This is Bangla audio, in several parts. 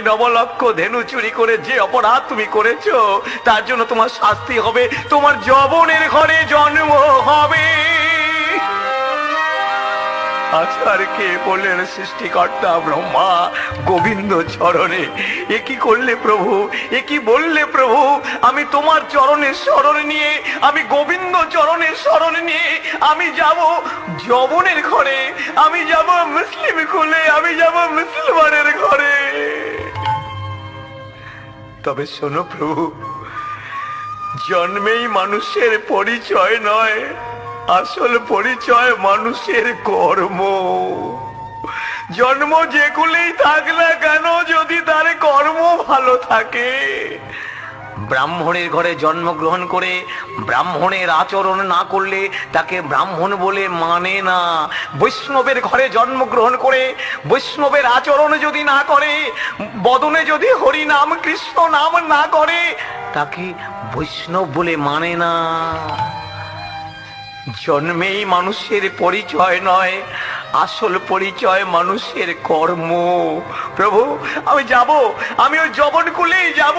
নবলক্ষ ধেনু চুরি করে যে অপরাধ তুমি করেছ, তার জন্য তোমার শাস্তি হবে, তোমার যবনের ঘরে জন্ম হবে। আচার কে বললেন সৃষ্টিকর্তা ব্রহ্মা, গোবিন্দ চরণে, এ কি করলে প্রভু? এ কি বললে প্রভু? আমি তোমার চরণের স্মরণ নিয়ে, আমি গোবিন্দ চরণের স্মরণ নিয়ে, আমি যাব যবনের ঘরে, আমি যাব মুসলিম কুলে, আমি যাব মুসলমানের ঘরে। তবে শোনো প্রভু, জন্মেই মানুষের পরিচয় নয়, আসল পরিচয় মানুষের কর্ম। জন্ম যেগুলোই থাক না কেন, যদি তার কর্ম ভালো থাকে ব্রাহ্মণের ঘরে জন্মগ্রহণ করে ব্রাহ্মণের আচরণ না করলে তাকে ব্রাহ্মণ বলে মানে না। বৈষ্ণবের ঘরে জন্মগ্রহণ করে বৈষ্ণবের আচরণ যদি না করে, বদনে যদি হরি নাম, কৃষ্ণ নাম না করে, তাকে বৈষ্ণব বলে মানে না। জন্মেই মানুষের পরিচয় নয় আসল পরিচয় মানুষের কর্ম। প্রভু, আমি যাব, আমি ওই জবন কুলেই যাব,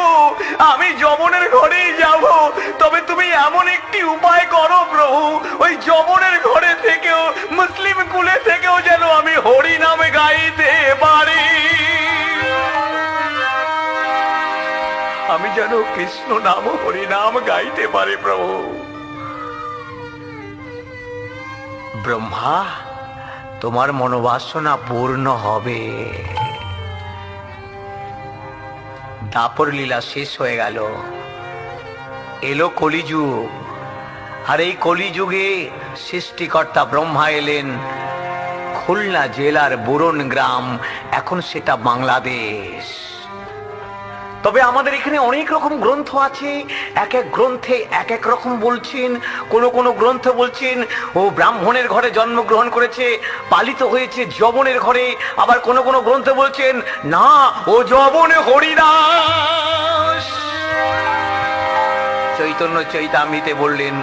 আমি জবনের ঘরেই যাব। তবে তুমি এমন একটি উপায় করো প্রভু, ওই জবনের ঘরে থেকেও, মুসলিম কুলে থেকেও যেন আমি হরি নামে গাইতে পারি। আমি যেন কৃষ্ণ নাম হরি নাম গাইতে পারি প্রভু। ব্রহ্মা তোমার মনোবাসনা পূর্ণ হবে। দাপর লীলা শেষ হয়ে গেল। এলো কলিযুগ। আর এই কলিযুগে সৃষ্টিকর্তা ব্রহ্মা এলেন। খুলনা জেলার বুরন গ্রাম, এখন সেটা বাংলাদেশ। তবে আমাদের এখানে অনেক রকম গ্রন্থ আছে। এক এক গ্রন্থে এক এক রকম বলছেন। কোন কোন গ্রন্থ বলছেন, ও ব্রাহ্মণের ঘরে জন্মগ্রহণ করেছে, পালিত হয়েছে যবনের ঘরে। আবার কোন কোন গ্রন্থ বলছেন, না, ও যবনে হরিদাস। চৈতন্য চৈতামিতে বললেন,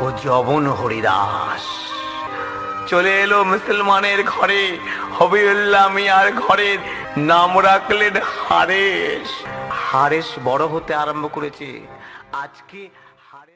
ও যবন হরিদাস। চলে এলো মুসলমানের ঘরে। হবিউল্লাহ মিয়ার ঘরের নাম রাখলেন হারেশ। হারেশ বড় হতে আরম্ভ করেছে। আজকে